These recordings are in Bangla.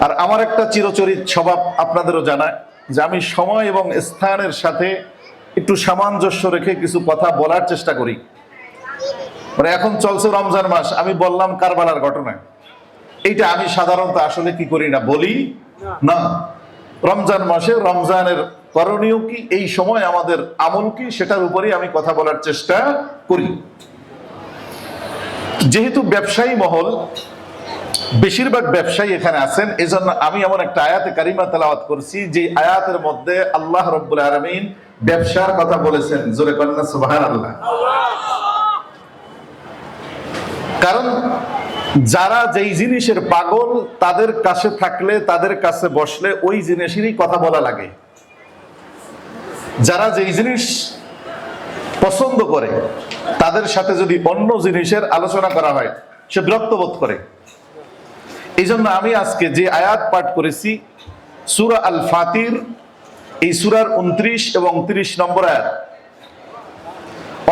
আর আমার একটা চিরচরিত স্বভাব আপনাদেরও জানা যে আমি সময় এবং স্থানের সাথে একটু সামঞ্জস্য রেখে কিছু কথা বলার চেষ্টা করি। মানে এখন চলছে রমজান মাস আমি বললাম কারবালার ঘটনা। এইটা আমি সাধারণত আসলে কি করি না বলি? না। রমজান মাসে রমজানের করণীয় কি এই সময় আমাদের আমল কি সেটার উপরেই আমি কথা বলার চেষ্টা করি। যেহেতু ব্যবসায়ী মহল বেশিরভাগ ব্যবসায়ী এখানে আছেন। এই জন্য আমি এমন একটা আয়াতে কারিমা তেলাওয়াত করছি, যে আয়াতের মধ্যে আল্লাহ রব্বুল আলমিন ব্যবসার কথা বলেছেন, জোরে কন্যা সুবাহান আল্লাহ কারণ যারা যেই জিনিসের পাগল, তাদের কাছে থাকলে, তাদের কাছে বসলে ওই জিনিসেরই কথা বলা লাগে। যারা যেই জিনিস পছন্দ করে, তাদের সাথে যদি অন্য জিনিসের আলোচনা করা হয়, সে বিরক্ত বোধ করে। এই জন্য আমি আজকে যে আয়াত পাঠ করেছি, সুরা আল ফাতির এই সুরার উনত্রিশ এবং তিরিশ নম্বর আয়াত।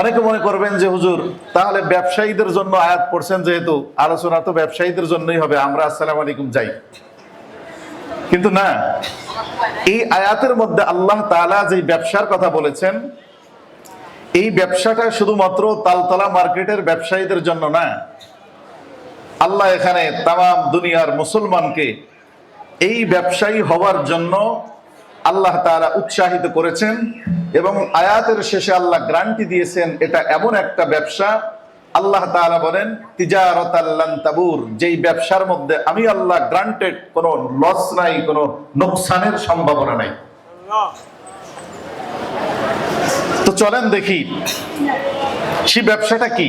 অনেকে মনে করবেন যে, হুজুর, তাহলে ব্যবসায়ীদের জন্য আয়াত পড়ছেন যেহেতু, আলোচনা তো ব্যবসায়ীদের জন্যই হবে, আমরা আসসালাম আলাইকুম যাই। কিন্তু না, এই আয়াতের মধ্যে আল্লাহ তাআলা যে ব্যবসার কথা বলেছেন, এই ব্যবসাটা শুধুমাত্র তালতলা মার্কেটের ব্যবসায়ীদের জন্য না আল্লাহ এখানে তাম দুনিয়ার মুসলমানকে এই ব্যবসায়ী হওয়ার জন্য আল্লাহ তারা উৎসাহিত করেছেন এবং আয়াতের শেষে আল্লাহ গ্রান্টি দিয়েছেন, এটা এমন একটা ব্যবসা। আল্লাহ তাআলা বলেন তিজারতাল্লান তাবুর যেই ব্যবসার মধ্যে আমি আল্লাহ গ্রান্টেড, কোনো লস নাই, কোনো নোকসানের সম্ভাবনা নাই। তো চলেন দেখি, সে ব্যবসাটা কি?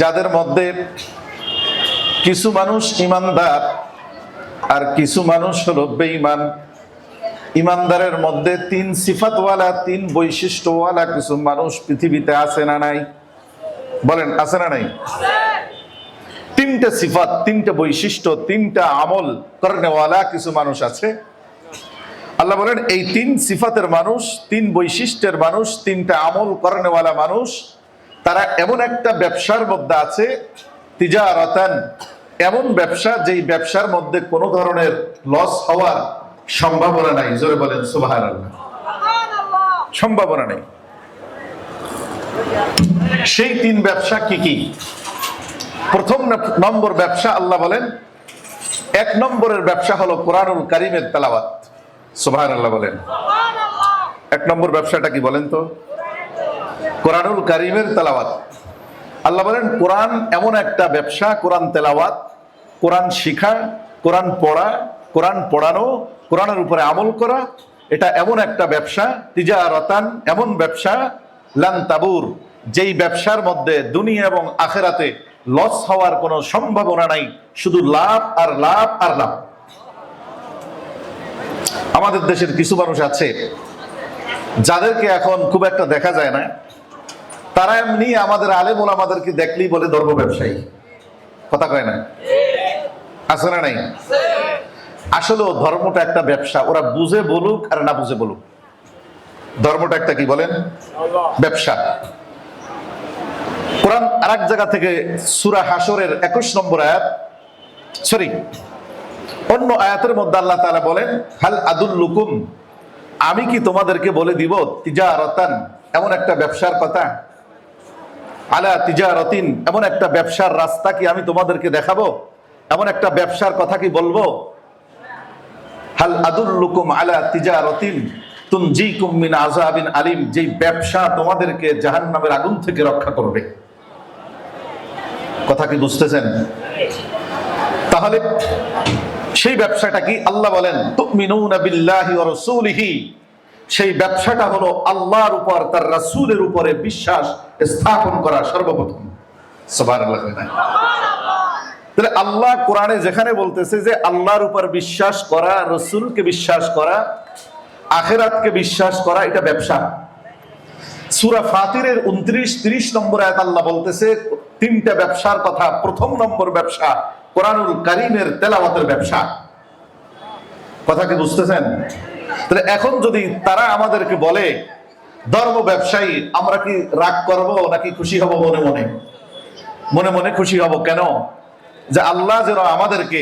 যাদের মধ্যে কিছু মানুষ ইমানদার আর কিছু মানুষ হলো বেঈমান। ইমানদারের মধ্যে তিন সিফাতওয়ালা, তিন বৈশিষ্ট্যওয়ালা কিছু মানুষ পৃথিবীতে আছে না নাই? বলেন, আছে না নাই? তিনটা সিফাত, তিনটা বৈশিষ্ট্য, তিনটা আমল করেওয়ালা কিছু মানুষ আছে। আল্লাহ বলেন, এই তিন সিফাতের মানুষ, তিন বৈশিষ্ট্যের মানুষ, তিনটা আমল করেওয়ালা মানুষ তারা এমন একটা ব্যবসার মধ্যে আছে তিজারতান। এমন ব্যবসা যেই ব্যবসার মধ্যে কোনো ধরনের লস হওয়ার সম্ভাবনা নাই। জোরে বলেন সুবাহার সম্ভাবনা নেই। সেই তিন ব্যবসা কি কি? প্রথম নম্বর ব্যবসা আল্লাহ বলেন এক নম্বরের ব্যবসা হলো কোরআনুল কারিমের তেলাওয়াত। সুবাহার আল্লাহ বলেন এক নম্বর ব্যবসাটা কি বলেন তো? কোরআনুল কারিমের তেলাওয়াত। আল্লাহ বলেন, কোরআন এমন একটা ব্যবসা, কোরআন তেলাওয়াত, কোরআন শিখা, কোরআন পড়া, কোরআন পড়ানো, কোরআনের উপরে আমল করা, এটা এমন একটা ব্যবসা তিজা রতান এমন ব্যবসা, লান তাবুর, যেই ব্যবসার মধ্যে দুনিয়া এবং আখেরাতে লস হওয়ার কোনো সম্ভাবনা নাই, শুধু লাভ আর লাভ আর লাভ। আমাদের দেশের কিছু মানুষ আছে, যাদেরকে এখন খুব একটা দেখা যায় না তারা এমনি আমাদের আলেমুল আমাদেরকে দেখলেই বলে ধর্ম ব্যবসায়ী। কথা কয় না? আছে না নাই? আসলেও ধর্মটা একটা ব্যবসা। ওরা বুঝে বলুক আর না বুঝে বলুক। ধর্মটা একটা কি বলেন? ব্যবসা। কোরআন আর এক জায়গা থেকে সুরা হাসরের একুশ নম্বর আয়াত। সরি, অন্য আয়াতের মধ্যে আল্লাহ তালা বলেন, হাল আদুল লুকুম আমি কি তোমাদেরকে বলে দিব, তিজারতান? এমন একটা ব্যবসার কথা। আলা তিজারতিন, এমন একটা ব্যবসার রাস্তা কি আমি তোমাদেরকে দেখাবো? এমন একটা ব্যবসার কথা কি বলব? হাল আদুল্লুকুম আলা তিজারতিন, তুনজিকুম আলিম, যেই ব্যবসা তোমাদেরকে জাহান্নামের আগুন থেকে রক্ষা করবে। কথা কি বুঝতেছেন? তাহলে সেই ব্যবসাটা কি? আল্লাহ বলেন, তুমিনুনা বিল্লাহি ওয়া রাসূলিহি সেই ব্যবসাটা হলো আল্লাহর উপর, তার রাসূলের উপরে বিশ্বাস স্থাপন করা সর্বপ্রথম। তাহলে আল্লাহ কোরআনে যেখানে বলতেছে যে আল্লাহর উপর বিশ্বাস করা, রসুলকে বিশ্বাস করা, আখেরাতকে বিশ্বাস করা, এটা ব্যবসা। সুরা ফাতিরের উনত্রিশ, তিরিশ নম্বর আয়াত আল্লাহ বলতেছে, তিনটা ব্যবসার কথা। প্রথম নম্বর ব্যবসা কোরআনুল কারিমের তেলাওয়াতের ব্যবসা। কথা কি বুঝতেছেন? তাহলে এখন যদি তারা আমাদেরকে বলে, ধর্ম ব্যবসায়ী, আমরা কি রাগ করব নাকি খুশি হব মনে মনে? মনে মনে খুশি হব কেন? যে আল্লাহ যেন আমাদেরকে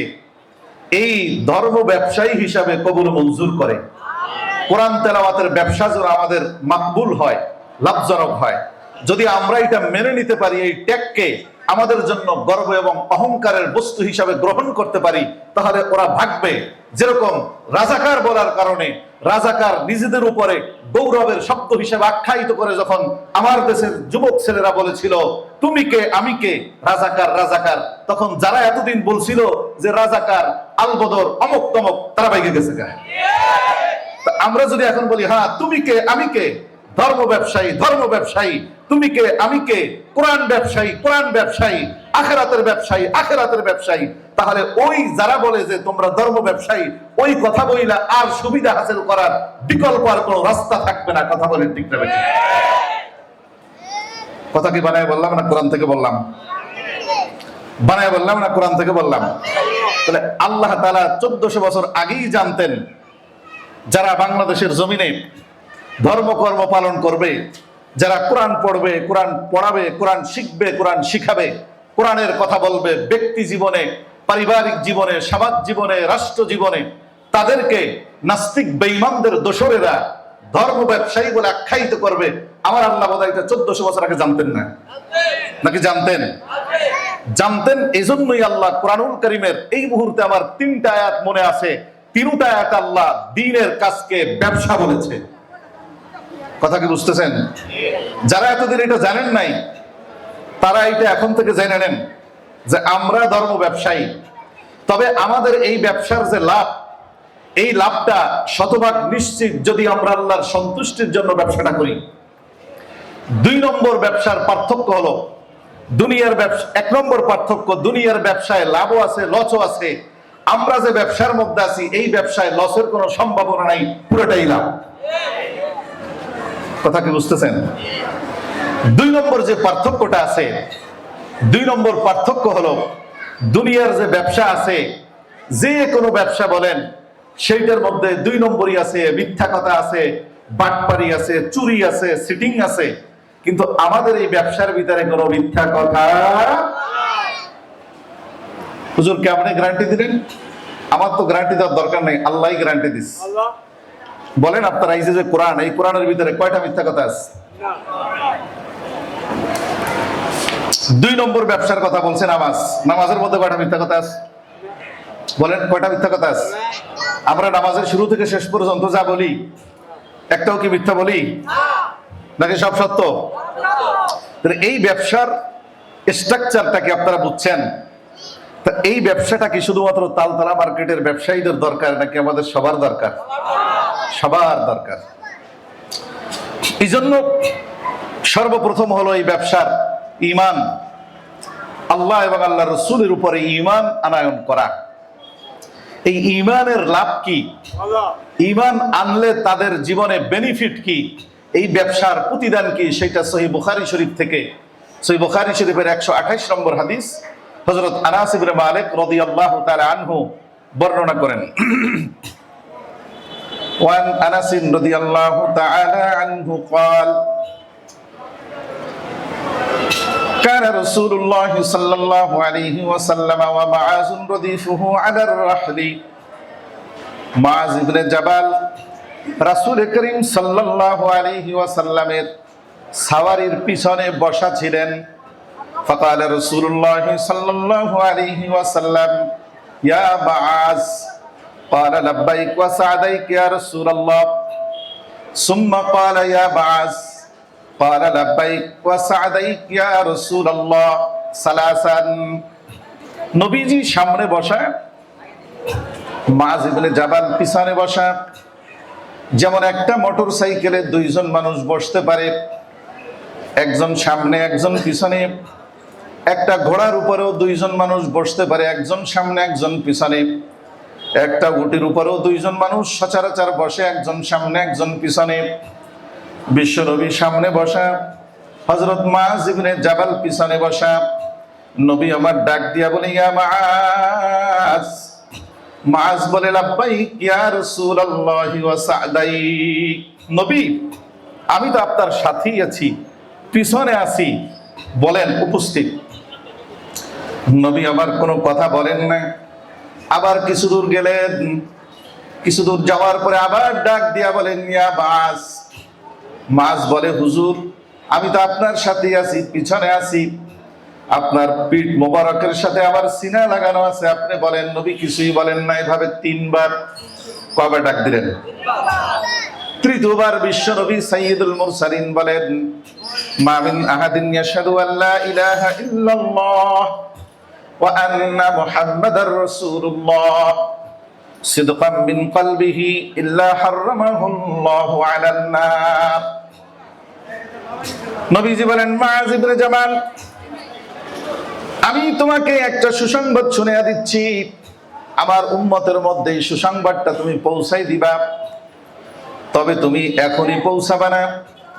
এই ধর্ম ব্যবসায়ী হিসাবে কবুল মঞ্জুর করে। কোরআন তেলাওয়াতের ব্যবসা যেন আমাদের মাকবুল হয়, লাভজনক হয়। যদি আমরা এটা মেনে নিতে পারি এই ট্যাগকে আমাদের জন্য গর্ব এবং অহংকারের বস্তু হিসাবে গ্রহণ করতে পারি, তাহলে ওরা ভাগবে। যেরকম রাজাকার বলার কারণে রাজাকার নিজেদের উপরে গৌরবের শব্দ হিসেবে আখ্যায়িত করে যখন আমার দেশের যুবক ছেলেরা বলেছিল, তুমি কে? আমি কে? রাজাকার রাজাকার। তখন যারা এতদিন বলছিল যে রাজাকার, আলবদর, অমক তমক, তারা বাইকে গেছে আমরা যদি এখন বলি হ্যাঁ তুমি কে? আমি কে? ধর্ম ব্যবসায়ী ধর্ম ব্যবসায়ী। তুমি কে? আমি কে? কোরআন ব্যবসায়ী কোরআন ব্যবসায়ী। আখেরাতের ব্যবসায়ী আখেরাতের ব্যবসায়ী। তাহলে ওই যারা বলে যে তোমরা ধর্ম ব্যবসায়ী, ওই কথা বইলা আর সুবিধা হাসিল করার বিকল্প আর কোনো রাস্তা থাকবে না, কথা বলেন ঠিক না কথা কি বানায় বললাম না কোরআন থেকে বললাম? বানায় বললাম না কোরআন থেকে বললাম? তাহলে আল্লাহ তাআলা চোদ্দশো বছর আগেই জানতেন, যারা বাংলাদেশের জমিনে ধর্মকর্ম পালন করবে। যারা কোরআন পড়বে, কোরআন পড়াবে, কোরআন শিখবে, কোরআন শিখাবে, কোরআনের কথা বলবে ব্যক্তি জীবনে, পারিবারিক জীবনে, সমাজ জীবনে, রাষ্ট্র জীবনে, তাদেরকে নাস্তিক বেঈমানদের দোসরেরা ধর্ম ব্যবসায়ী বলে আখ্যায়িত করবে। আমার আল্লাহ বোধ এটা চোদ্দশো বছর আগে জানতেন না। নাকি জানতেন? জানতেন এজন্যই আল্লাহ কোরআনুল করিমের এই মুহূর্তে আমার তিনটা আয়াত মনে আছে। তিনটা আয়াত আল্লাহ দিনের কাজকে ব্যবসা বলেছে। কথা কি বুঝতেছেন? যারা এতদিন এটা জানেন নাই, তারা এটা এখন থেকে জেনে নেন যে আমরা ধর্ম ব্যবসায়ী। তবে আমাদের এই ব্যবসার যে লাভ, এই লাভটা শতভাগ নিশ্চিত যদি আমরা আল্লাহর সন্তুষ্টির জন্য ব্যবসাটা করি। দুই নম্বর ব্যবসার পার্থক্য হলো, দুনিয়ার ব্যবসা এক নম্বর পার্থক্য, দুনিয়ার ব্যবসায় লাভও আছে, লসও আছে। আমরা যে ব্যবসার মধ্যে আছি, এই ব্যবসায় লসের কোনো সম্ভাবনা নাই, পুরোটাই লাভ। কথা কি বুঝতেছেন? দুই নম্বর যে পার্থক্যটা আছে, দুই নম্বর পার্থক্য হলো দুনিয়ার যে ব্যবসা আছে, যে কোনো ব্যবসা বলেন, সেইটার মধ্যে দুই নম্বরই আছে, মিথ্যা কথা আছে, বাটপারি আছে, চুরি আছে সিটিং আছে। কিন্তু আমাদের এই ব্যবসার ভিতরে কোনো মিথ্যা কথা হুজুরকে আপনি গ্যারান্টি দিলেন? আমার তো গ্যারান্টি দেওয়ার দরকার নেই আল্লাহ গ্যারান্টি দিস বলেন আপনারা, এই যে কোরআন, এই কোরআনের ভিতরে কয়টা মিথ্যা কথা আছে? দুই নম্বর ব্যবসার কথা বলছে নামাজ। নামাজের মধ্যে কয়টা মিথ্যা কথা আছে? বলেন, কয়টা মিথ্যা কথা আছে? আমরা নামাজের শুরু থেকে শেষ পর্যন্ত যা বলি, একটাও কি মিথ্যা বলি? নাকি সব সত্য? এই ব্যবসার স্ট্রাকচারটাকে আপনারা বুঝছেন? তা এই ব্যবসাটা কি শুধুমাত্র তালতলা মার্কেটের ব্যবসায়ীদের দরকার নাকি আমাদের সবার দরকার? সবার দরকার। এই জন্য সর্বপ্রথম হলো এই ব্যবসার ইমান আল্লাহ এবং আল্লাহ রসুলের উপরে ইমান আনায়ন করা। এই ইমানের লাভ কি? ইমান আনলে তাদের জীবনে বেনিফিট কি? এই ব্যবসার প্রতিদান কি? সেটা সহি বুখারি শরীফ থেকে। সহি বুখারি শরীফের একশো আঠাইশ নম্বর হাদিস হজরত আনাস ইবনে মালিক রাদিয়াল্লাহু তাআলা আনহু বর্ণনা করেন। وعن انس رضي الله تعالى عنه قال كان رسول الله صلى الله عليه وسلم ومعاذ رديفه على الرحل معاذ بن جبل রাসূল করিম সাল্লাল্লাহু আলাইহি ওয়াসাল্লামের সাওয়ারির পিছনে বসা ছিলেন فقال رسول الله صلى الله عليه وسلم يا معاذ قال لبيك وسعديك يا رسول الله ثم قال يا معاذ قال لبيك وسعديك يا رسول الله ثلاثا নবীজি সামনে বসা মাঝ ইবনে জাবাল পিছনে বসা যেমন একটা মোটর সাইকেলে দুইজন মানুষ বসতে পারে একজন সামনে একজন পিছনে একটা ঘোড়ার উপরেও দুইজন মানুষ বসতে পারে একজন সামনে একজন পিছনে একটা উটির উপরেও দুইজন মানুষ সচরাচর বসে, একজন সামনে, একজন পিছনে। বিশ্বনবী সামনে বসা হজরত মাজ ইবনে জাবাল পিছনে বসা। নবী আমার ডাক দিয়া বলে, ইয়া মাজ মাজ বলে, লাব্বাইক ইয়া রাসূলুল্লাহি ওয়া নবী, আমি তো আপনার সাথেই আছি, পিছনে আছি বলেন, উপস্থিত। নবী আবার কোনো কথা বলেন না। আবার কিছু দূর গেলেন কিছু দূর যাওয়ার পরে আবার ডাক দিয়া বলেন, ইয়া বাস। মাস বলে, হুজুর, আমি তো আপনার সাথে আছি, পিছনে আছি। আপনার পিঠ মোবারকের সাথে আবার সিনা লাগানো আছে। আপনি বলেন, নবী কিছুই বলেন না, এভাবে তিনবার কবে ডাক দিলেন? তৃতীয়বার বিশ্ব নবী সাইয়্যিদুল মুরসালিন বলেন, মা মিন আহাদিন ইয়াশহাদু আল্লা ইলাহা ইল্লাল্লাহ। ওয়া আন্না মুহাম্মাদার রাসূলুল্লাহ সিদকাম মিন কলবিহি ইল্লা হাররামাহুল্লাহু আলান নার নবীজি বলেন মাআজ ইবনে জামাল, আমি তোমাকে একটা সুসংবাদ শুনিয়ে দিচ্ছি। আমার উম্মতের মধ্যে সুসংবাদটা তুমি পৌঁছাই দিবা। তবে তুমি এখনই পৌঁছাবে না।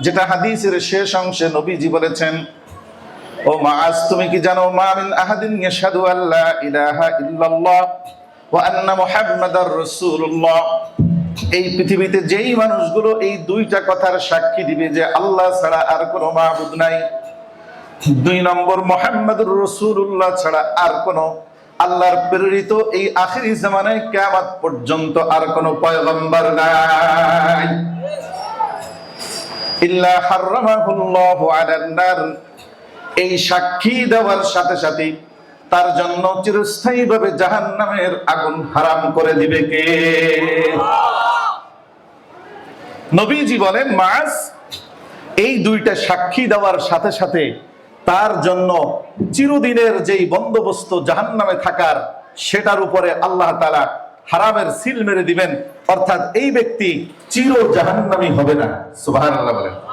যেটা হাদিসের শেষ অংশে নবীজি বলেছেন ও মাআজ, তুমি কি জানো মা মিন আহাদিন ইয়াশহাদু আল্লা ইলাহা ইল্লাল্লাহ ওয়া আন্না মুহাম্মাদার রাসূলুল্লাহ? এই পৃথিবীতে যেই মানুষগুলো এই দুইটা কথার সাক্ষী দিবে যে আল্লাহ ছাড়া আর কোনো মাবুদ নাই, দুই নম্বর মোহাম্মদুর রসুল্লাহ ছাড়া আর কোন, আল্লাহর প্রেরিত এই আখিরি জামানায় কেয়ামত পর্যন্ত আর কোন পয়গম্বর নাই। ইল্লা হাররামাহুল্লাহু আলান নার এই সাক্ষী দেওয়ার সাথে সাথে তার জন্য চিরস্থায়ীভাবে জাহান্নামের আগুন হারাম করে দিবে কে? নবীজি বলেন, মাস, এই দুইটা সাক্ষী দেওয়ার সাথে সাথে তার জন্য চিরদিনের যেই বন্দোবস্ত জাহান্নামে থাকার, সেটার উপরে আল্লাহ তাআলা হারামের সিল মেরে দিবেন। অর্থাৎ এই ব্যক্তি চির জাহান্নামী হবে না। সুবহানাল্লাহ বলেন।